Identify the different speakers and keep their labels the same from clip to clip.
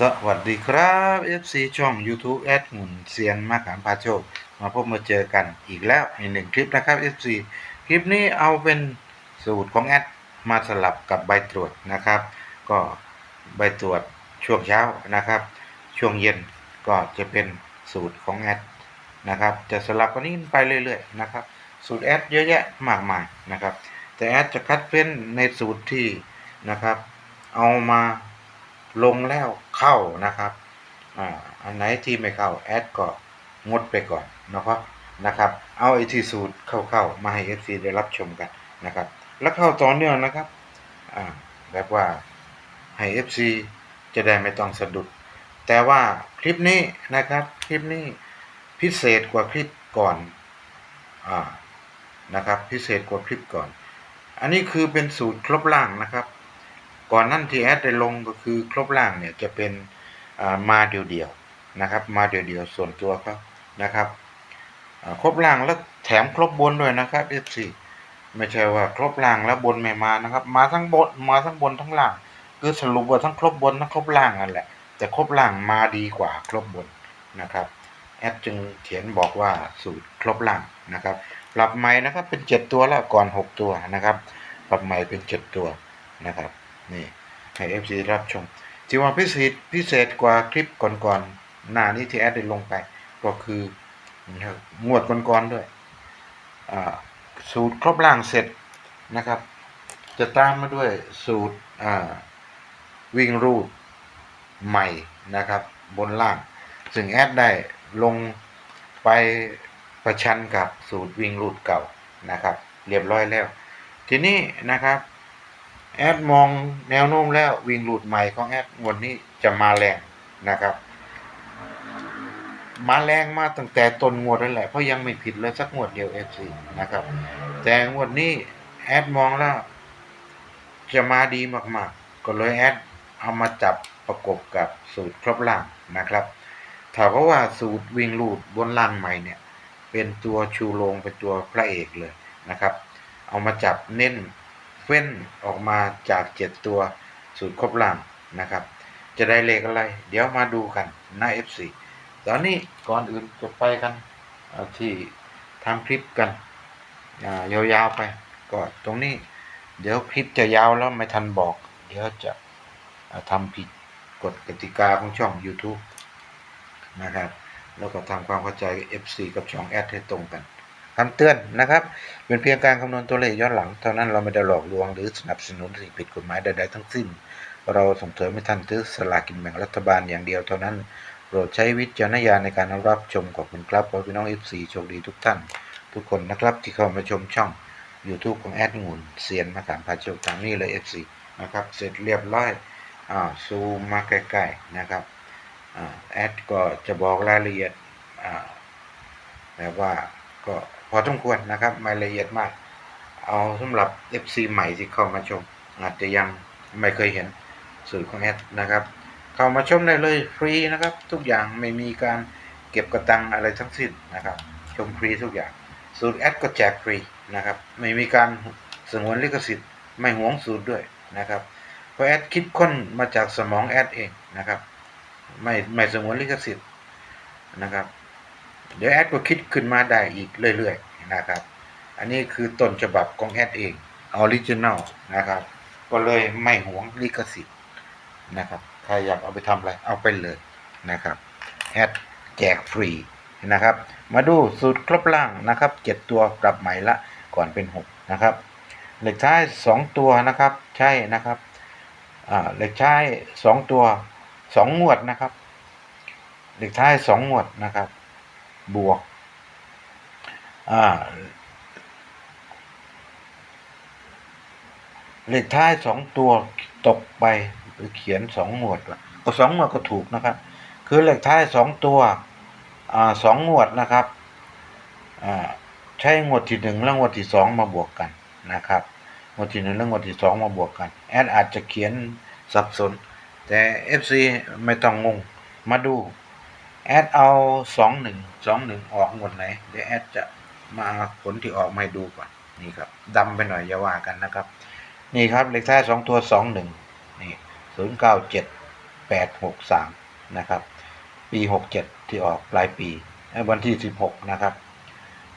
Speaker 1: สวัสดีครับ FC ช่อง YouTube แอดหมุนเซียนมาขามพาโชค มาพบมาเจอกันอีกแล้วในหนึ่งคลิปนะครับ FC คลิปนี้เอาเป็นสูตรของแอดมาสลับกับใบตรวจนะครับ ก็ใบตรวจช่วงเช้านะครับ ช่วงเย็นก็จะเป็นสูตรของแอดนะครับ จะสลับกันนี้ไปเรื่อยๆนะครับ สูตรแอดเยอะแยะมากมายนะครับ แต่แอดจะคัดเป็นในสูตรที่นะครับ เอามา ลงแล้วเข้านะครับอ่าอันไหนที่ไม่เข้าแอดก็งดไปก่อนนะครับนะครับ เอาไอที่สูตรเข้าๆมาให้ FC ได้รับชมกันนะครับ แล้วเข้าต่อเนื่องนะครับอ่าแบบว่าให้ FC จะได้ไม่ต้องสะดุด แต่ว่าคลิปนี้นะครับคลิปนี้พิเศษกว่าคลิปก่อนอ่านะครับพิเศษกว่าคลิปก่อน อันนี้คือเป็นสูตรครบล่างนะครับ ก่อนนั่นที่แอดได้ลงก็คือครบล่างเนี่ยจะเป็นมาเดียวๆนะครับ มาเดียวๆส่วนตัวเขานะครับครบล่างแล้วแถมครบบนด้วยนะครับ F4 ไม่ใช่ว่าครบล่างแล้วบนไม่มานะครับ มาทั้งบนมาทั้งบนทั้งล่าง คือสรุปว่าทั้งครบบนทั้งครบล่างนั่นแหละ แต่ครบล่างมาดีกว่าครบบนนะครับแอดจึงเขียนบอกว่าสูตรครบล่างนะครับปรับใหม่นะครับเป็น 7 ตัวแล้วก่อน 6 ตัวนะครับปรับใหม่เป็น 7 ตัวนะครับ นี่ให้ FC รับชมที่ว่าพิเศษพิเศษกว่าคลิปก่อนๆหน้านี้ที่แอดได้ลงไป ก็คืองวดก่อนๆด้วยสูตรครบล่างเสร็จนะครับ จะตามมาด้วยสูตรวิ่งรูดใหม่นะครับ บนล่าง ซึ่งแอดได้ลงไปประชันกับสูตรวิ่งรูดเก่านะครับ เรียบร้อยแล้ว ทีนี้นะครับ แอดมองแนวโน้มแล้ววิ่งหลุดใหม่ของแอดงวดนี้จะมาแรงนะครับ มาแรงมาตั้งแต่ต้นงวดนั่นแหละเพราะยังไม่ผิดเลยสักงวดเดียว FC นะครับ แต่งวดนี้แอดมองแล้วจะมาดีมากๆ ก็เลยแอดเอามาจับประกบกับสูตรครบล่างนะครับถ้าเพราว่าสูตรวิ่งลูดบนล่างใหม่เนี่ย เป็นตัวชูโรงเป็นตัวพระเอกเลยนะครับ เอามาจับเน้น เฟ้นออกมาจากเจ็ดตัวสูตรครบลางนะครับ จะได้เลขอะไร เดี๋ยวมาดูกันหน้า F4 ตอนนี้ก่อนอื่นจะไปกันที่ทำคลิปกันยาวๆไปก็ตรงนี้ เดี๋ยวคลิปจะยาวแล้วไม่ทันบอก เดี๋ยวจะทำผิดกฎกติกาของช่อง YouTube นะครับ แล้วก็ทำความเข้าใจ F4 กับช่องแอดให้ตรงกัน คำเตือนนะครับ เป็นเพียงการคำนวณตัวเลขย้อนหลัง เท่านั้นเราไม่ได้หลอกลวงหรือสนับสนุนสิ่งผิดกฎหมายใดๆทั้งสิ้น เราส่งเสริมให้ท่านซื้อสลากกินแบ่งรัฐบาลอย่างเดียวเท่านั้นโปรดใช้วิจารณญาณในการรับชมขอบคุณครับขอพี่น้อง F4 โชคดีทุกท่าน ทุกคนนะครับที่เข้ามาชมช่อง YouTube ของแอดงูนเซียนมาขามพาโชคตามนี้เลย F4 นะครับเสร็จเรียบร้อยอ่าซูมมาใกล้ๆนะครับอ่าแอดก็จะบอกรายละเอียดอ่าแบบว่าก็ อสมควรนะครับไม่ละเอียดมาก เอาสำหรับ FC ใหม่ที่เข้ามาชม อาจจะยังไม่เคยเห็นสูตรของแอดนะครับ เข้ามาชมได้เลยฟรีนะครับ ทุกอย่างไม่มีการเก็บกระตังอะไรทั้งสิ้นนะครับ ชมฟรีทุกอย่าง สูตรแอดก็แจกฟรีนะครับ ไม่มีการสงวนลิขสิทธิ์ไม่หวงสูตรด้วยนะครับเพราะแอดคิดค้นมาจากสมองแอดเองนะครับ ไม่ไม่สงวนลิขสิทธิ์นะครับ เดี๋ยวแอดก็คิดขึ้นมาได้อีกเรื่อยๆนะครับ อันนี้คือต้นฉบับของแอดเองออริจินัลนะครับ ก็เลยไม่หวงลิขสิทธิ์นะครับ ใครอยากเอาไปทำอะไรเอาไปเลยนะครับแอดแจกฟรีนะครับ มาดูสูตรครบล่างนะครับเจ็ดตัวปรับใหม่ละก่อนเป็นหกนะครับเหลขท้ายสองตัวนะครับ ใช่นะครับอ่าเลขท้ายสองตัวสองงวดนะครับเหลขท้ายสองงวดนะครับ บวกอ่าเลขท้ายสองตัวตกไปเขียนสองหมวดก็สองหมวดก็ถูกนะครับ คือเลขท้ายสองตัวอสองงวดนะครับใช้งวดที่หนึ่งและงวดที่สองมาบวกกันนะครับงวดที่หนึ่งและงวดที่สองมาบวกกัน แอดอาจจะเขียนสับสน แต่ FC ไม่ต้องงงมาดู แอดเอาสองหนึ่งสองหนึ่งออกหมดไหนเดี๋ยวแอดจะมาผลที่ออกมาดูก่อนนี่ครับดำไปหน่อยอย่าว่ากันนะครับ นี่ครับเลขท้ายสองตัวสองหนึ่งนี่ศูนย์เก้าเจ็ดแปดหกสามนะครับ ปีหกเจ็ดที่ออกปลายปีวันที่สิบหกนะครับ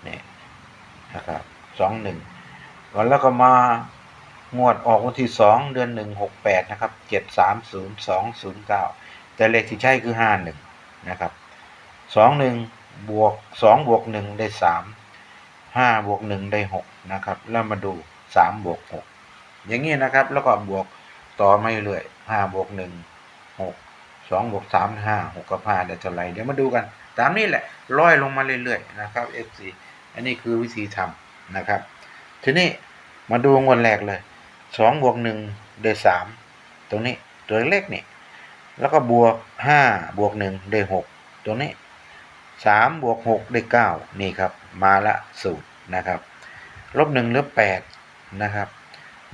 Speaker 1: นี่นะครับสองหนึ่งก่อนแล้วก็มางวดออกวันที่สองเดือนหนึ่งหกแปดนะครับเจ็ดสามศูนย์สองศูนย์เก้าแต่เลขที่ใช่คือห้าหนึ่ง นะครับสองหนึ่งบวกสองบวกหนึ่งได้สามห้าบวกหนึ่งได้หกนะครับแล้วมาดูสามบวกหกอย่างนี้นะครับแล้วก็บวกต่อมาเรื่อยห้าบวกหนึ่งหกสองบวกสามห้าหกกับห้าได้เท่าไรเดี๋ยวมาดูกัน ตามนี้แหละร้อยลงมาเรื่อยๆนะครับ FC อันนี้คือวิธีทำนะครับ ทีนี้มาดูงวดแรกเลยสองบวกหนึ่งได้สามตรงนี้ตัวเล็กนี่ แล้วก็บวกห้าบวกหนึ่งได้หกตรงนี้สามบวกหกได้เก้านี่ครับ มาละสูตรนะครับลบหนึ่งเหลือแปดนะครับ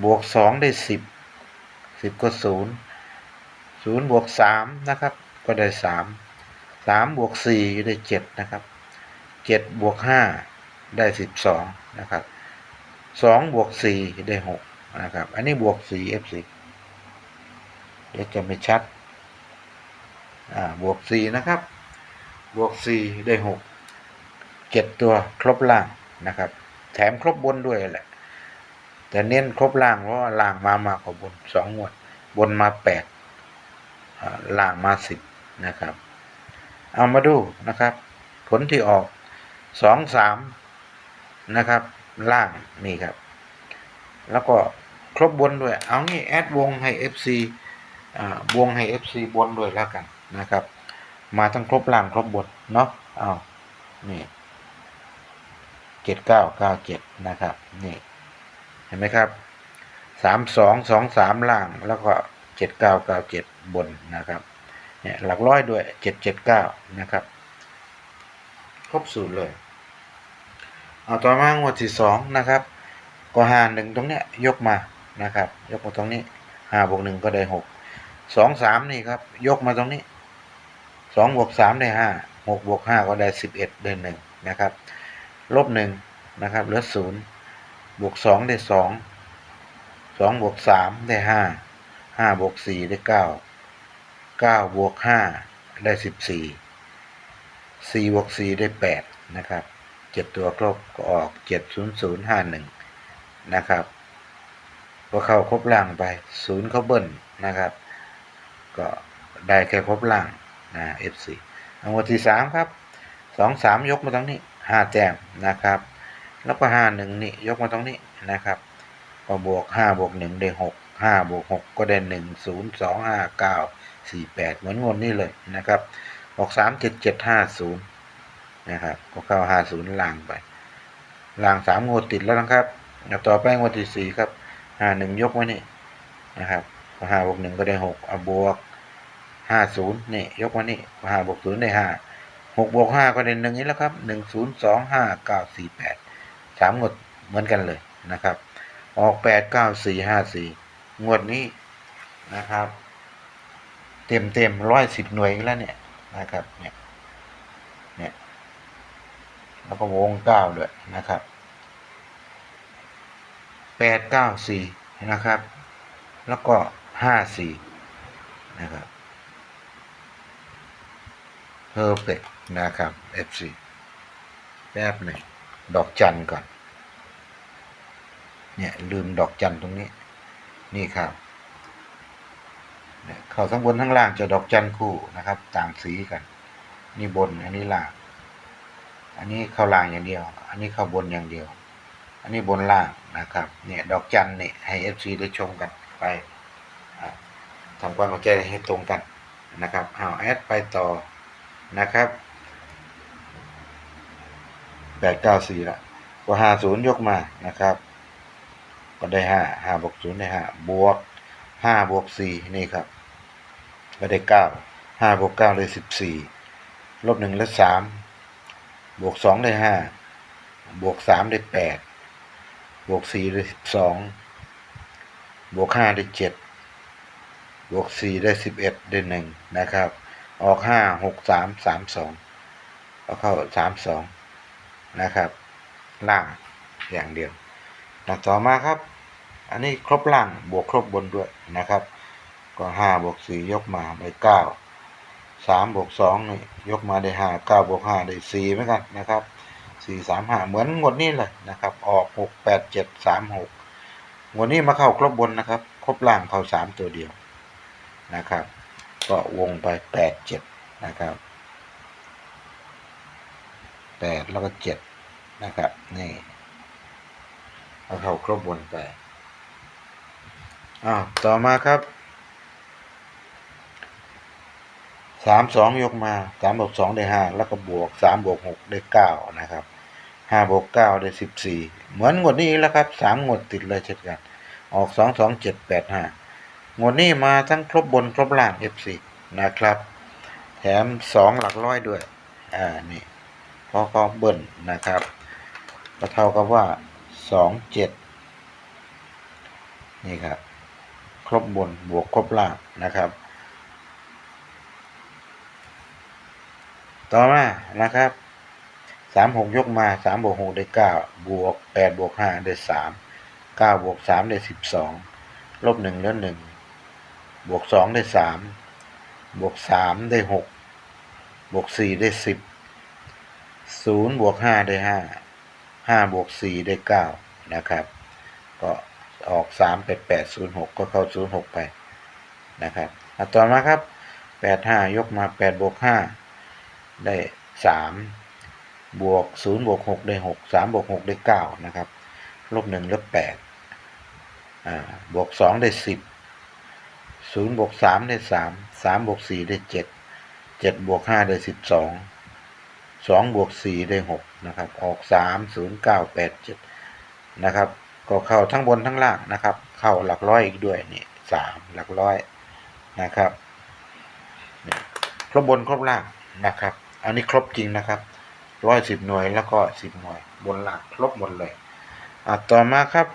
Speaker 1: บวกสองได้สิบสิบก็ศูนย์ศูนย์บวกสามนะครับก็ได้สามสามบวกสี่ได้เจ็ดนะครับเจ็ดบวกห้าได้สิบสองนะครับสองบวกสี่ได้หกนะครับ อันนี้บวกสี่ f สี่เดี๋ยวจะไม่ชัด บวกสี่นะครับ บวกสี่ได้หกเจ็ดตัวครบล่างนะครับ แถมครบบนด้วยแหละ แต่เน้นครบล่างเพราะว่าล่างมามากกว่าบนสองงวด บนมาแปดล่างมาสิบนะครับ เอามาดูนะครับ ผลที่ออกสองสามนะครับ ล่างนี่ครับ แล้วก็ครบบนด้วย เอางี้แอดวงให้ FC อ่าวงให้ FC บนด้วยแล้วกัน นะครับ มาทั้งครบล่างครบบนเนาะเอานี่เจ็ดเก้าเก้าเจ็ดนะครับนี่เห็นไหมครับสามสองสองสามล่างแล้วก็เจ็ดเก้าเก้าเจ็ดบนนะครับเนี่ยหลักร้อยด้วยเจ็ดเจ็ดเก้านะครับครบสูตรเลย เอาต่อมางวดที่สองนะครับ ก็หาหนึ่งตรงเนี้ยยกมานะครับ ยกมาตรงนี้ห้าบวกหนึ่งก็ได้หกสองสามนี่ครับ ยกมาตรงนี้ สองบวกสามได้ห้าหกบวกห้าก็ได้สิบเอ็ดได้หนึ่งนะครับ ลบหนึ่งนะครับเหลือศูนย์บวกสองได้สองสองบวกสามได้ห้าห้าบวกสี่ได้เก้าเก้าบวกห้าได้สิบสี่สี่บวกสี่ได้แปดนะครับเจ็ดตัวครบก็ออกเจ็ดศูนย์ศูนย์ห้าหนึ่งนะครับพอเข้าครบล่างไปศูนย์เขาเบิ้ลนะครับ ก็ได้แค่ครบล่าง นะ F4 อันวัที่สามครับสองสามยกมาตรงนี้ห้าแต้มนะครับ แล้วก็ห้าหนึ่งนี่ยกมาตรงนี้นะครับก็บวกห้าบวกหนึ่งได้หกห้าบวกหกก็ได้หนึ่งศูนย์สองห้าเก้าสี่แปดเหมือนงวดนี้เลยนะครับออกสามเจ็ดเจ็ดห้าศูนย์นะครับก็เข้าห้าศูนย์ล่างไปล่างสามงวดติดแล้วนะครับเอาต่อไปงวดที่สี่ครับห้าหนึ่งยกไว้นี่นะครับห้าบวกหนึ่งก็ได้หกเอาบวก ห้าศูนย์นี่ยกมานี่ห้าบวกศูนย์ได้ห้าหกบวกห้าก็ได้หนึ่งนี้แล้วครับหนึ่งศูนย์สองห้าเก้าสี่แปดสามงวดเหมือนกันเลยนะครับ ออกแปดเก้าสี่ห้าสี่งวดนี้นะครับ เต็มเต็มร้อยสิบหน่วยอีกแล้วเนี่ยนะครับเนี่ยเนี่ยแล้วก็วงเก้าด้วยนะครับแปดเก้าสี่นะครับ แล้วก็ห้าสี่นะครับ perfect นะครับ FC แป๊บหนึ่งดอกจันก่อน เนี่ย ลืมดอกจันตรงนี้ นี่ครับเนี่ยข้าทั้งบนทั้งล่างจะดอกจันคู่นะครับ ต่างสีกัน นี่บนอันนี้ล่าง อันนี้เข้าล่างอย่างเดียว อันนี้เข้าบนอย่างเดียว อันนี้บนล่างนะครับ เนี่ยดอกจันเนี่ยให้ FC ได้ชมกันไปทำความเข้าใจให้ตรงกันนะครับเอาแอดไปต่อ นะครับแปดเก้าสี่ละก็ห้าศูนย์ยกมานะครับ ก็ได้ห้าห้าบวกศูนย์ได้ห้าบวกห้าบวกสี่นี่ครับ ก็ได้เก้าห้าบวกเก้าได้สิบสี่ลบหนึ่งและสามบวกสองได้ห้าบวกสามได้แปดบวกสี่ได้สิบสองบวกห้าได้เจ็ดบวกสี่ได้สิบเอ็ดได้หนึ่งนะครับ ออกห้าหกสามสามสองก็เข้าสามสองนะครับ ล่างอย่างเดียวหลักต่อมาครับ อันนี้ครบล่างบวกครบบนด้วยนะครับ ก็ห้าบวกสี่ยกมาได้เก้าสามบวกสองนี่ยกมาได้ห้าเก้าบวกห้าได้สี่เหมือนกันนะครับสี่สามห้าเหมือนงวดนี้เลยนะครับ ออกหกแปดเจ็ดสามหกงวดนี้มาเข้าครบบนนะครับ ครบล่างเข้าสามตัวเดียวนะครับ ก็วงไปแปดเจ็ดนะครับแปดแล้วก็เจ็ดนะครับ นี่เอาเข้าครบบนไปอ้าวต่อมาครับสามสองยกมาสามบวกสองได้ห้าแล้วก็บวกสามบวกหกได้เก้านะครับห้าบวกเก้าได้สิบสี่เหมือนงวดนี้แล้วครับสามงวดติดเลยเช่นกัน ออกสองสองเจ็ดแปดห้า งวดนี้มาทั้งครบบนครบล่าง F4 นะครับ แถมสองหลักร้อยด้วย อ่า นี่พราะเบิ้ลนะครับ ก็เท่ากับว่าสองเจ็ดนี่ครับ ครบบนบวกครบล่างนะครับ ต่อมานะครับสามหกยกมาสามบวกหกได้เก้าบวกแปดบวกห้าได้สามเก้าบวกสามได้สิบสองลบหนึ่งเหลือหนึ่ง บวกสองได้สามบวกสามได้หกบวกสี่ได้สิบศูนย์บวกห้าได้ห้าห้าบวกสี่ได้เก้านะครับ ก็ออกสามแปดแปดศูนย์หกก็เข้าศูนย์หกไปนะครับอะต่อมาครับแปดห้ายกมาแปดบวกห้าได้สามบวกศูนย์บวกหกได้หกสามบวกหกได้เก้านะครับลบหนึ่งลบแปดบวกสองได้สิบ ศูนย์บวกสามได้สามสามบวกสี่ได้เจ็ดเจ็ดบวกห้าได้สิบสองสองบวกสี่ได้หกนะครับ ออกสามศูนย์เก้าแปดเจ็ดนะครับ ก็เข้าทั้งบนทั้งล่างนะครับ เข้าหลักร้อยอีกด้วยนี่สามหลักร้อยนะครับครบบนครบล่างนะครับ อันนี้ครบจริงนะครับร้อยสิบหน่วยแล้วก็สิบหน่วยบนล่างครบหมดเลยอะต่อมาครับ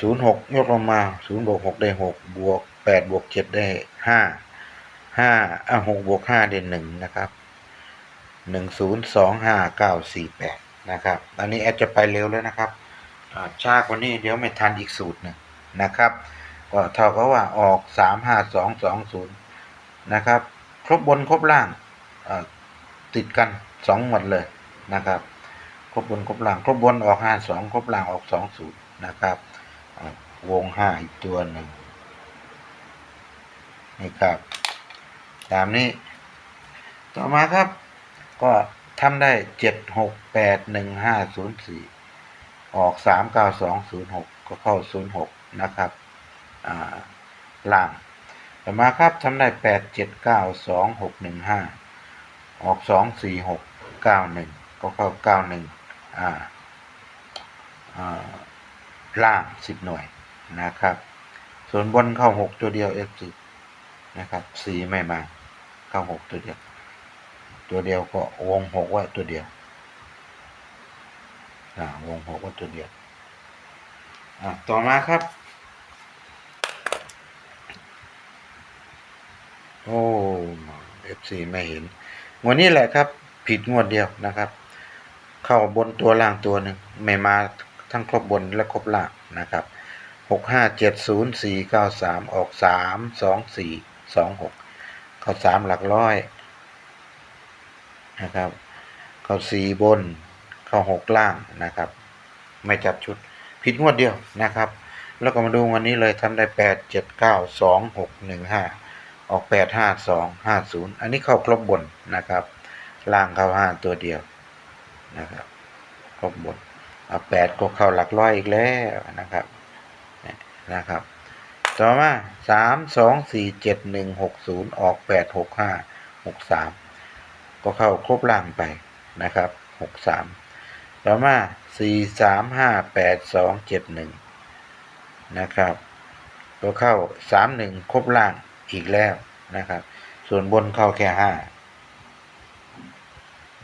Speaker 1: ศูนย์หกยกลงมาศูนย์บวกหกได้หกบวกแปดบวกเจ็ดได้ห้าห้าอะหกบวกห้าได้หนึ่งนะครับหนึ่งศูนย์สองห้าเก้าสี่แปดนะครับอันนี้แอดจะไปเร็วแล้วนะครับช้ากว่านี้เดี๋ยวไม่ทันอีกสูตรหนึ่งนะครับ ก็เท่ากับว่าออกสามห้าสองสองศูนย์นะครับ ครบบนครบล่างอ่าติดกันสองหมดเลยนะครับ ครบบนครบล่าง ครบบนออกห้าสองครบล่างออกสองศูนย์นะครับ วงห้าอีกตัวหนึ่งนี่ครับตามนี้ ต่อมาครับ ก็ทำได้เจ็ดหกแปดหนึ่งห้าศูนย์สี่ออกสามเก้าสองศูนย์หกก็เข้าศูนย์หกนะครับอ่าล่างต่อมาครับทำได้แปดเจ็ดเก้าสองหกหนึ่งห้าออกสองสี่หกเก้าหนึ่งก็เข้าเก้าหนึ่งอ่าอ่าล่างสิบหน่วย นะครับ ส่วนบนเข้าหกตัวเดียวเอฟซีนะครับสีไม่มา เข้าหกตัวเดียว ตัวเดียวก็วงหกไว้ตัวเดียวอ่าวงหกไว้ตัวเดียวอ่าต่อมาครับ โอ้เอฟซีไม่เห็นงวดนี้แหละครับ ผิดงวดเดียวนะครับ เข้าบนตัวล่างตัวหนึ่งไม่มาทั้งครบบนและครบล่างนะครับ หกห้าเจ็ดศูนย์สี่เก้าสามออกสามสองสี่สองหกเข้าสามหลักร้อยนะครับ เข้าสี่บน เข้าหกล่างนะครับ ไม่จับชุดผิดงวดเดียวนะครับ แล้วก็มาดูวันนี้เลยทำได้แปดเจ็ดเก้าสองหกหนึ่งห้าออกแปดห้าสองห้าศูนย์อันนี้เข้าครบบนนะครับ ล่างเข้าห้าตัวเดียวนะครับครบบนเอาแปดก็เข้าหลักร้อยอีกแล้วนะครับ นะครับ ต่อมาสามสองสี่เจ็ดหนึ่งหกศูนย์ออกแปดหกห้าหกสามก็เข้าครบล่างไปนะครับหกสามต่อมาสี่สามห้าแปดสองเจ็ดหนึ่งนะครับ ก็เข้าสามหนึ่งครบล่างอีกแล้วนะครับ ส่วนบนเข้าแค่ห้า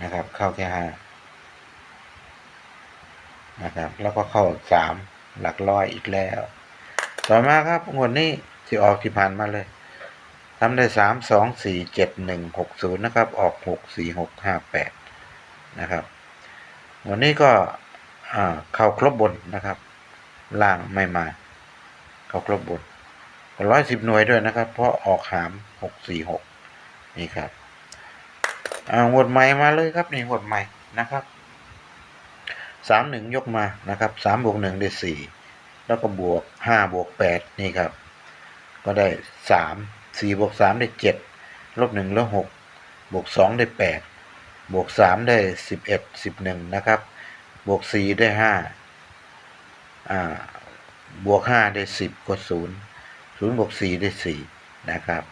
Speaker 1: นะครับ เข้าแค่ห้านะครับ แล้วก็เข้าสามหลักร้อยอีกแล้ว ต่อมาครับงวดนี้ที่ออกที่ผ่านมาเลยทำได้สามสองสี่เจ็ดหนึ่งหกศูนย์นะครับ ออกหกสี่หกห้าแปดนะครับวันนี้ก็เข้าครบบนนะครับ ล่างไม่มา เข้าครบบนร้อยสิบหน่วยด้วยนะครับ เพราะออกหามหกสี่หกนี่ครับอ่าหวดใหม่มาเลยครับนี่หวดใหม่นะครับสามหนึ่งยกมานะครับสามบวกหนึ่งได้สี่ แล้วก็บวกห้าบวกแปดนี่ครับ ก็ได้สามสี่บวกสามได้เจ็ดลบหนึ่งแล้วหกบวกสองได้แปดบวกสามได้สิบเอ็ดสิบหนึ่งนะครับ บวกสี่ได้ห้าอ่าบวกห้าได้สิบก็ศูนย์ศูนย์บวกสี่ได้สี่นะครับ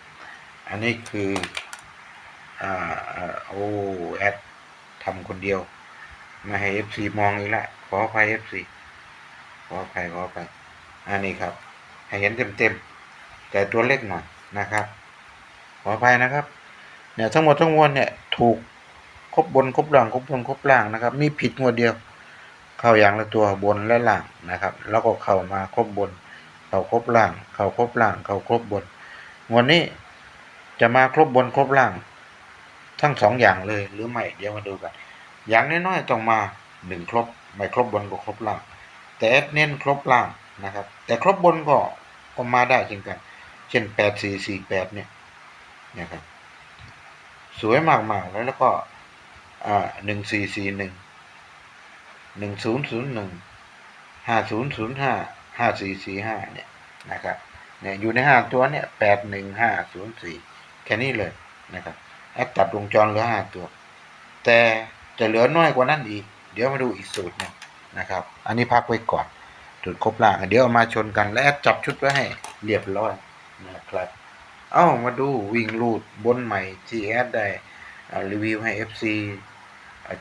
Speaker 1: อันนี้คืออ่าโอ้แอดทำคนเดียวม่ให้เอฟซีมองอีกล้วขออภัยเอฟซี FC. ขออภัยขออภัยอันนี้ครับ ให้เห็นเต็มๆ แต่ตัวเล็กหน่อยนะครับ ขออภัยนะครับ เนี่ยทั้งหมดทั้งมวลเนี่ยถูกครบบนครบล่างครบบนครบล่างนะครับ มีผิดงวดเดียว เข้าอย่างละตัวบนและล่างนะครับ แล้วก็เข้ามาครบบน เข้าครบล่าง เข้าครบล่าง เข้าครบบนวันนี้จะมาครบบนครบล่าง ทั้งสองอย่างเลยหรือไม่เดี๋ยวมาดูกัน อย่างน้อยๆต้องมาหนึ่งครบ ไม่ครบบนก็ครบล่าง แต่แอดเน้นครบล่างนะครับ แต่ครบบนก็ก็มาได้เช่นกัน เช่นแปดสี่สี่แปดเนี่ยนะครับสวยมากๆแล้วแล้วก็อ่าหนึ่งสี่สี่หนึ่งหนึ่งศูนย์ศูนย์หนึ่งห้าศูนย์ศูนย์ห้าห้าสี่สี่ห้าเนี่ยนะครับเนี่ยอยู่ในห้าตัวเนี่ยแปดหนึ่งห้าศูนย์สี่แค่นี้เลยนะครับแอดตัดวงจรเหลือห้าตัว แต่จะเหลือน้อยกว่านั้นอีก เดี๋ยวมาดูอีกสูตรหนึง นะครับ อันนี้พักไว้ก่อนจุดครบล่างเดี๋ยวเอามาชนกันและแอดจับชุดไว้ให้เรียบร้อยนะครับ เอ้ามาดูวิ่งรูดบนใหม่ที่แอดได้รีวิวให้ FC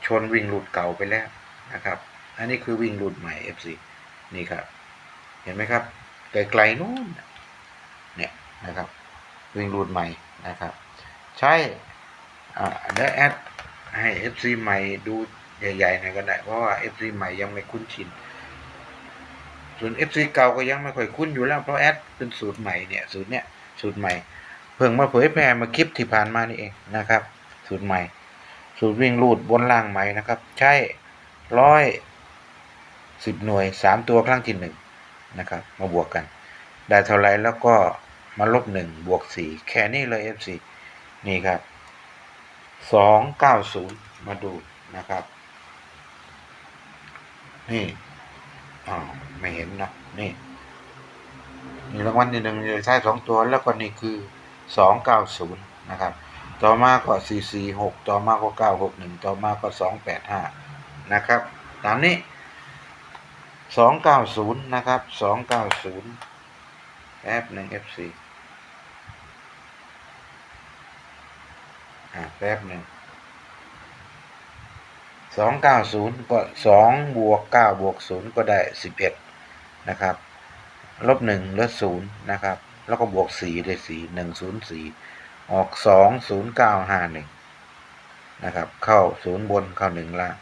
Speaker 1: ชนวิ่งรูดเก่าไปแล้วนะครับ อันนี้คือวิ่งรูดใหม่ FC นี่ครับ เห็นไหมครับไกลๆนู้นเนี่ยนะครับ วิ่งรูดใหม่นะครับ ใช่เดี๋ยวแอดให้ FC ใหม่ดู ใหญ่ๆหน่อยก็ได้ เพราะว่า FC ใหม่ยังไม่คุ้นชิน ส่วน FC เก่าก็ยังไม่ค่อยคุ้นอยู่แล้ว เพราะแอดเป็นสูตรใหม่เนี่ย สูตรเนี้ยสูตรใหม่ เพิ่งมาเผยแพร่มาคลิปที่ผ่านมานี่เองนะครับ สูตรใหม่ สูตรวิ่งรูดบนล่างใหม่นะครับ ใช่ร้อยสิบหน่วยสามตัวครั้งที่หนึ่งนะครับ มาบวกกัน ได้เท่าไรแล้วก็มาลบหนึ่งบวกสี่แค่นี้เลย FC นี่ครับสองเก้าศูนย์มาดูนะครับ นี่อ้าไม่เห็นนะนี่นี่รางวัลที่หนึ่งใช้สองตัวแล้วก็นี่คือสองเก้าศูนย์นะครับ ต่อมาก็สี่สี่หกต่อมาก็เก้าหกหนึ่งต่อมาก็สองแปดห้านะครับ ตามนี้สองเก้าศูนย์นะครับสองเก้าศูนย์แป๊บหนึ่ง FC อ่าแป๊บหนึ่ง สองเก้าศูนย์ก็สองบวกเก้าบวกศูนย์ก็ได้สิบเอ็ดนะครับ ลบหนึ่งเหลือศูนย์นะครับ แล้วก็บวกสี่ได้สี่หนึ่งศูนย์สี่ออกสองศูนย์เก้าห้าหนึ่งนะครับ เข้าศูนย์บนเข้าหนึ่งล่าง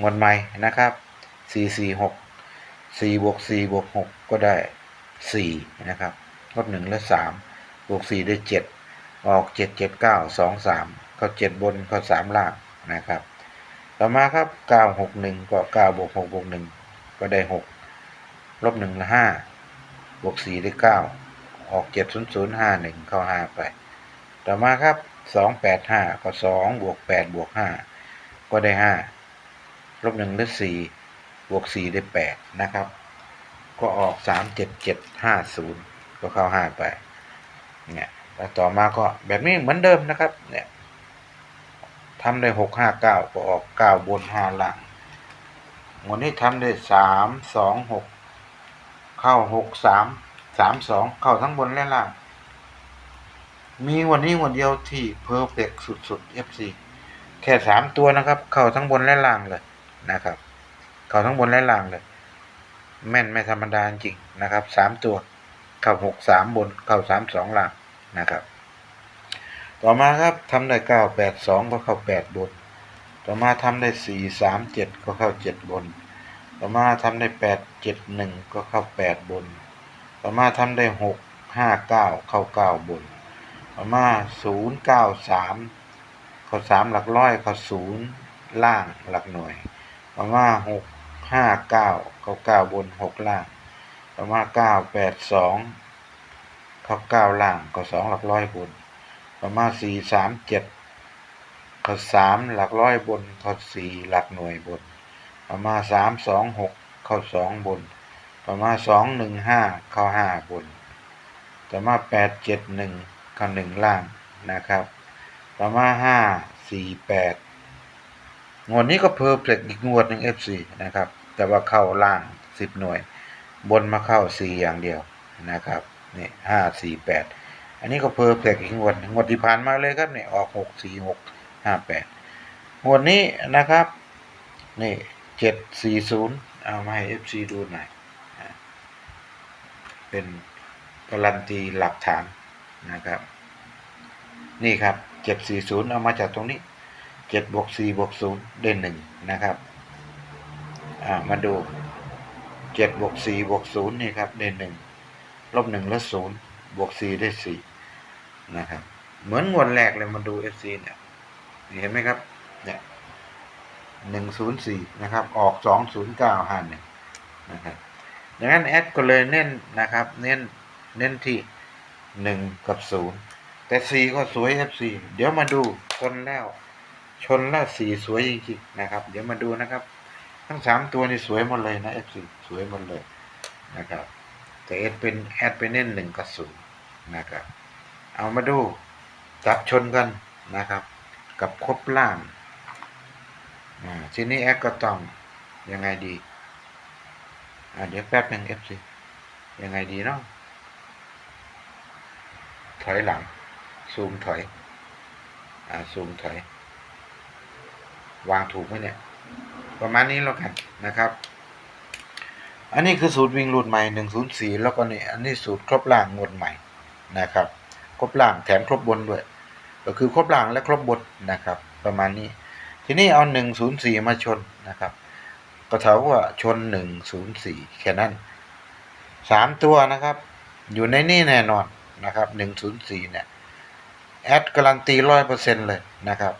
Speaker 1: งวดใหม่นะครับสี่สี่หกสี่บวกสี่บวกหกก็ได้สี่นะครับ ลบหนึ่งเหลือสามบวกสี่ได้เจ็ดออกเจ็ดเจ็ดเก้าสองสามเข้าเจ็ดบนเข้าสามล่างนะครับ ต่อมาครับเก้าหกหนึ่งก็เก้าบวกหกบวกหนึ่งก็ได้หกลบหนึ่งละห้าบวกสี่ได้เก้าออกเจ็ดศูนย์ศูนย์ห้าหนึ่งเข้าห้าไป ต่อมาครับสองแปดห้าก็สองบวกแปดบวกห้าก็ได้ห้าลบหนึ่งได้สี่บวกสี่ได้แปดนะครับ ก็ออกสามเจ็ดเจ็ดห้าศูนย์ก็เข้าห้าไปเนี่ยแล้วต่อมาก็แบบนี้เหมือนเดิมนะครับเนี่ย ทำได้หกห้าเก้าก็ออกเก้าบนห้าล่างวันนี้ทำได้สามสองหกเข้าหกสามสามสองเข้าทั้งบนและล่าง มีวันนี้วันเดียวที่เพอร์เฟกสุดๆ FC แค่สามตัวนะครับ เข้าทั้งบนและล่างเลยนะครับ เข้าทั้งบนและล่างเลย แม่นไม่ธรรมดาจริงนะครับสามตัว เข้าหกสามบนเข้าสามสองล่างนะครับ ต่อมาครับทำได้เก้าแปดสองก็เข้าแปดบน ต่อมาทำได้สี่สามเจ็ดก็เข้าเจ็ดบน ต่อมาทำได้แปดเจ็ดหนึ่งก็เข้าแปดบน ต่อมาทำได้หกห้าเก้าเข้าเก้าบน ต่อมาศูนย์เก้าสามเข้าสามหลักร้อยเข้าศูนย์ล่างหลักหน่วย ต่อมาหกห้าเก้าเข้าเก้าบนหกล่างประมาเก้าแปดสองเข้าเก้าล่างก็สองหลักร้อยบน ประมาณสี่สามเจ็ดข้าสามหลักร้อยบนข้าสี่หลักหน่วยบน ประมาณสามสองหกเข้าสองบน ประมาณสองหนึ่งห้าเข้าห้าบน ประมาณแปดเจ็ดหนึ่งเข้าหนึ่งล่างนะครับ ประมาณห้าสี่แปดงวดนี้ก็เพอร์เฟกอีกงวดหนึ่ง FC นะครับ แต่ว่าเข้าล่างสิบหน่วย บนมาเข้าสี่อย่างเดียวนะครับนี่ห้าสี่แปด อันนี้ก็เพอร์เฟกอีกงวดงวดที่ผ่านมาเลยครับเนี่ยออกหกสี่หกห้าแปดงวดนี้นะครับ นี่เจ็ดสี่ศูนย์เอามาให้ FC ดูหน่อยเป็นการันตีหลักฐานนะครับ นี่ครับเจ็ดสี่ศูนย์เอามาจากตรงนี้เจ็ดบวกสี่บวกศูนย์ได้หนึ่งนะครับอ่ามาดูเจ็ดบวกสี่บวกศูนย์นี่ครับได้หนึ่งลบหนึ่งลบศูนย์บวกสี่ได้สี่ นะครับ เหมือนงวดแรกเลยมาดูเอฟซีเนี่ยเห็นไหมครับ เนี่ยหนึ่งศูนย์สี่นะครับ ออกสองศูนย์เก้าห้าหนึ่งนะครับดังนั้นแอดก็เลยเน้นนะครับ เน้นเน้นที่หนึ่งกับศูนย์แต่สี่ก็สวยเอฟซีเดี๋ยวมาดูชนแล้ว ชนแล้วสีสวยจริงๆนะครับ เดี๋ยวมาดูนะครับ ทั้งสามตัวนี่สวยหมดเลยนะ F4 สวยหมดเลยนะครับแต่เอดเป็นแอดไปเน้นหนึ่งกับศูนย์นะครับ เอามาดูจับชนกันนะครับ กับครบล่างทีนี้แอดก็ต้องยังไงดีเดี๋ยวแป๊บหนึ่ง F4 ยังไงดีเนาะถอยหลัง ซูมถอย อ่า ซูมถอย วางถูกไหมเนี่ย ประมาณนี้แล้วกันนะครับ อันนี้คือสูตรวิ่งรูดใหม่หนึ่งศูนย์สี่แล้วก็นี่อันนี้สูตรครบล่างงวดใหม่นะครับ ครบล่างแถมครบบนด้วย ก็คือครบล่างและครบบนนะครับ ประมาณนี้ ทีนี้เอาหนึ่งศูนย์สี่มาชนนะครับ ก็เท่ากับว่าชนหนึ่งศูนย์สี่แค่นั้นสามตัวนะครับ อยู่ในนี่แน่นอนนะครับหนึ่งศูนย์สี่เนี่ยแอดการันตีร้อยเปอร์เซ็นเลยนะครับ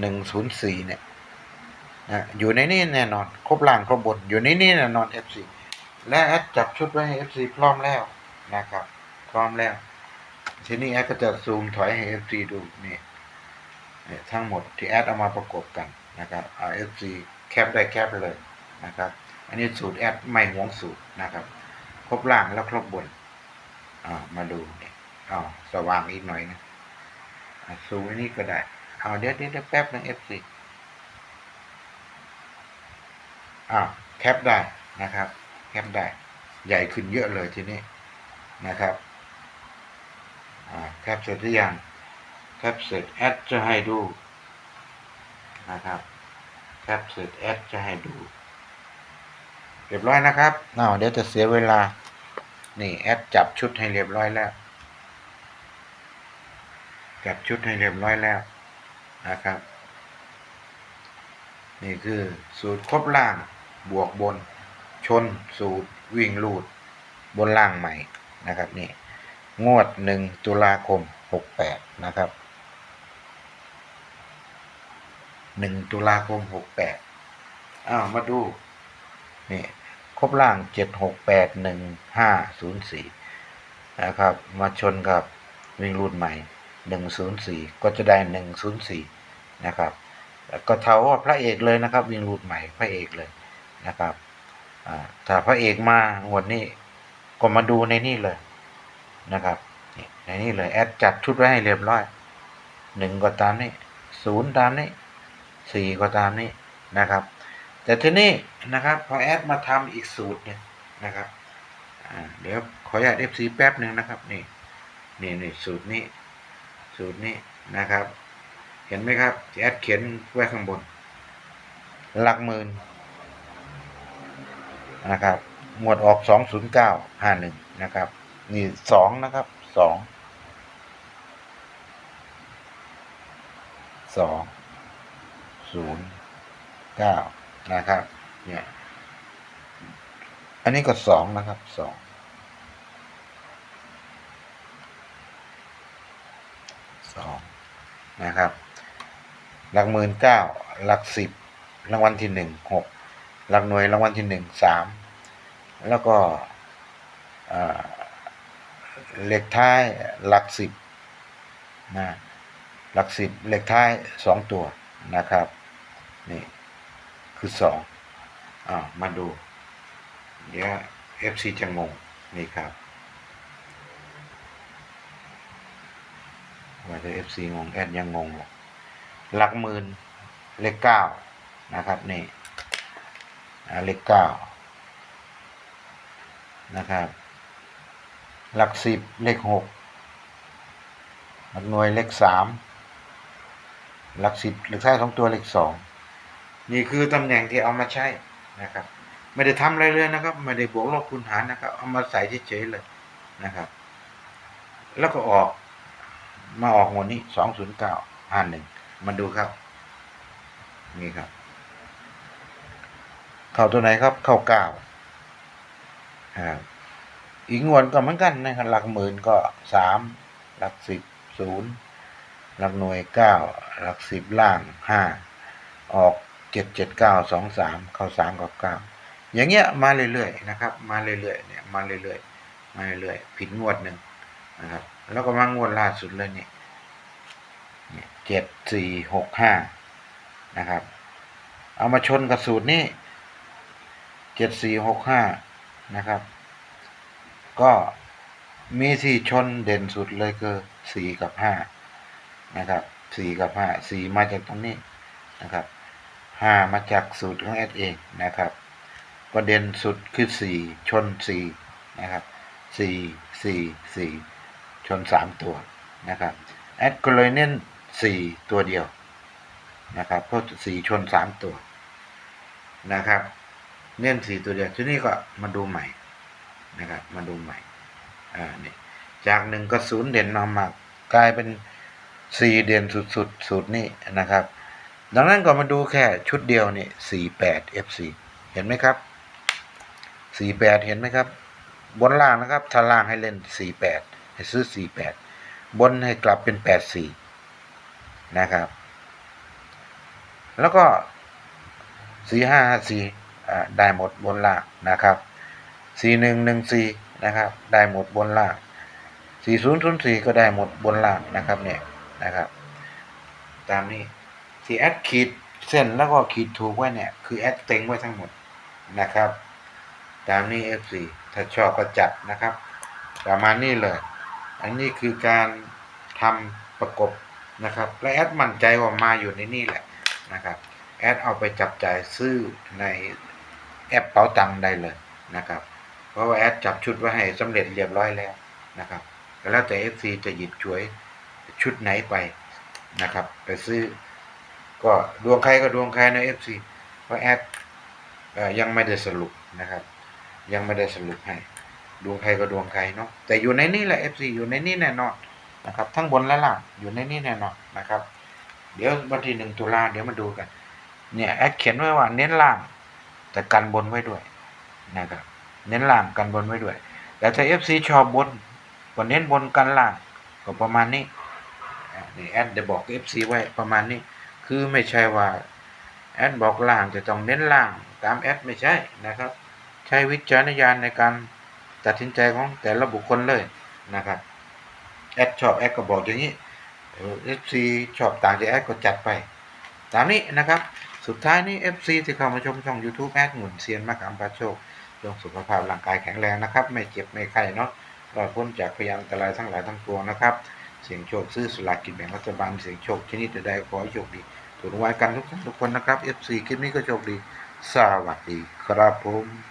Speaker 1: หนึ่งศูนย์สี่เนี่ยนะอยู่ในนี่แน่นอน ครบล่างครบบน อยู่ในนี่แน่นอน FC และแอดจับชุดไว้ให้ FC พร้อมแล้วนะครับ พร้อมแล้ว ทีนี้แอดก็จะซูมถอยให้ FC ดูนี่นี่ทั้งหมดที่แอดเอามาประกบกันนะครับเอา FC แคปได้แคปเลยนะครับ อันนี้สูตรแอดไม่หวงสูตรนะครับ ครบล่างแล้วครบบนอ่ามาดูนี่อ้าวสว่างอีกหน่อยนะซูมอันนี้ก็ได้เอาเดี๋ยวเดี๋ยวแป๊บนึง FC อ่าวแคปได้นะครับ แคปได้ ใหญ่ขึ้นเยอะเลยทีนี้นะครับ แคปเสร็จหรือยังแคปเสร็จแอดจะให้ดูนะครับแคปเสร็จแอดจะให้ดู เรียบร้อยนะครับอ้าเดี๋ยวจะเสียเวลา นี่แอดจับชุดให้เรียบร้อยแล้ว จับชุดให้เรียบร้อยแล้วนะครับ นี่คือสูตรครบล่างบวกบน ชนสูตรวิ่งลูดบนล่างใหม่นะครับนี่ งวดหนึ่งตุลาคมหกแปดนะครับหนึ่งตุลาคมหกแปดอ้าว มาดู นี่ ครบล่างเจ็ดหกแปดหนึ่งห้าศูนย์สี่นะครับ มาชนกับวิ่งรูดใหม่หนึ่งศูนย์สี่ก็จะได้หนึ่งศูนะครับ ก็เท่าว่าพระเอกเลยนะครับ วิ่งรูดใหม่พระเอกเลยนะครับถ้าพระเอกมางวดนี้ก็มาดูในนี่เลย นะครับนี่ในนี่เลยแอดจัดชุดไว้ให้เรียบร้อยหนึ่งก็ตามนี้ศูนย์ตามนี้สี่ก็ตามนี้นะครับ แต่ทีนี้นะครับพอแอดมาทำอีกสูตรเนี่ยนะครับเดี๋ยวขออนุญาต FC แป๊บหนึ่งนะครับนี่นี่นี่สูตรนี้ สูตรนี้นะครับ เห็นไหมครับแอดเขียนไว้ข้างบน หลักหมื่นนะครับ หมวดออกสองศูนย์เก้าห้าหนึ่งนะครับ นี่สองนะครับสองสองศูนย์เก้านะครับ เนี่ย อันนี้ก็สองนะครับสองสองนะครับ หลักหมื่นเก้าหลักสิบรางวัลที่หนึ่งหกหลักหน่วยรางวัลที่หนึ่งสามแล้วก็อ่า เลขท้ายหลักสิบนะหลักสิบเลขท้ายสองตัวนะครับนี่คือสองอ่ามาดูเดี๋ยว FC จะงงนี่ครับว่าจะ FC งงแอดยังงงหลักหมื่นเลขเก้านะครับนี่เลขเก้านะครับ หลักสิบเลขหกหลักหน่วยเลขสามหลักสิบเลขท้ายสองตัวเลขสองนี่คือตำแหน่งที่เอามาใช้นะครับ ไม่ได้ทำอะไรเลยนะครับ ไม่ได้บวกลบคูณหารนะครับ เอามาใส่เฉยๆเลยนะครับ แล้วก็ออกมาออกงวดนี้สองศูนย์เก้าห้าหนึ่งมาดูครับ นี่ครับ เข้าตัวไหนครับ เข้าเก้าอ่า อีกงวดก็เหมือนกันนะครับหลักหมื่นก็สามหลักสิบศูนย์หลักหน่วยเก้าหลักสิบล่างห้าออกเจ็ดเจ็ดเก้าสองสามเข้าสามกับเก้าอย่างเงี้ยมาเรื่อยๆนะครับ มาเรื่อยๆเนี่ยมาเรื่อยๆมาเรื่อยๆผิดงวดหนึ่งนะครับ แล้วก็มางวดล่าสุดเลยเนี่ยเจ็ดสี่หกห้านะครับ เอามาชนกับสูตรนี้เจ็ดสี่หกห้านะครับ ก็มีที่ชนเด่นสุดเลยคือสี่กับห้านะครับสี่กับห้าสี่มาจากตรงนี้นะครับห้ามาจากสูตรของแอดเองนะครับ ก็เด่นสุดคือสี่ชนสี่นะครับสี่สี่สี่ชนสามตัวนะครับแอดก็เลยเน้นสี่ตัวเดียวนะครับเพราะสี่ชนสามตัวนะครับ เน้นสี่ตัวเดียวทีนี้ก็มาดูใหม่ นะครับ มาดูใหม่ อ่านี่จากหนึ่งก็ศูนย์เด่นมามากกลายเป็นสี่เด่นสุดๆสูตรนี้นะครับ ดังนั้นก็มาดูแค่ชุดเดียวนี่สี่แปด FC เห็นไหมครับสี่แปดเห็นไหมครับ บนล่างนะครับ ถ้าล่างให้เล่นสี่แปดให้ซื้อสี่แปดบนให้กลับเป็นแปดสี่นะครับ แล้วก็สี่ห้าสี่ได้หมดบนล่างนะครับ สี่หนึ่งหนึ่งสี่นะครับ ได้หมดบนล่างสี่ศูนย์ศูนย์สี่ก็ได้หมดบนล่างนะครับเนี่ยนะครับ ตามนี้ที่แอดขีดเส้นแล้วก็ขีดถูกไว้เนี่ย คือแอดเต็งไว้ทั้งหมดนะครับ ตามนี้ F4 ถ้าชอบก็จัดนะครับ ประมาณนี้เลย อันนี้คือการทำประกบนะครับ และแอดมั่นใจว่ามาอยู่ในนี่แหละนะครับแอดเอาไปจับจ่ายซื้อในแอปเป๋าตังได้เลยนะครับ เพราะว่าแอดจับชุดไว้ให้สำเร็จเรียบร้อยแล้วนะครับแล้วแต่ FC จะหยิบฉวยชุดไหนไปนะครับ ไปซื้อ ก็ดวงใครก็ดวงใครนะ FC เพราะแอดยังไม่ได้สรุปนะครับ ยังไม่ได้สรุปให้ดวงใครก็ดวงใครเนาะแต่อยู่ในนี่แหละ FC อยู่ในนี่แน่นอนนะครับทั้งบนและล่างอยู่ในนี่แน่นอนนะครับ เดี๋ยววันที่หนึ่งตุลาเดี๋ยวมาดูกัน เนี่ยแอดเขียนไว้ว่าเน้นล่างแต่กันบนไว้ด้วยนะครับ เน้นล่างกันบนไว้ด้วย แต่ถ้า FC ชอบบนก็เน้นบนกันล่างก็ประมาณนี้นี่แอดได้บอก FC ไว้ประมาณนี้ คือไม่ใช่ว่าแอดบอกล่างจะต้องเน้นล่างตามแอดไม่ใช่นะครับ ใช้วิจารณญาณในการตัดสินใจของแต่ละบุคคลเลยนะครับแอดชอบแอดก็บอกอย่างนี้เอฟซีชอบต่างจากแอดก็จัดไป ตามนี้นะครับ สุดท้ายนี้ FC ที่เข้ามาชมช่อง YouTube แอดหมุนเซียนมากำปาโชค จงสุขภาพร่างกายแข็งแรงนะครับ ไม่เจ็บไม่ไข้เนาะรอดพ้นจากพยานอันตรายทั้งหลายทั้งปวงนะครับ เสียงโชคซื้อสลากกินแบ่งรัฐบาลเสียงโชคชนิดใดขอให้โชคดีถูกรางวัลกันทุกท่านทุกคนนะครับ FC คลิปนี้ก็โชคดี สวัสดีครับผม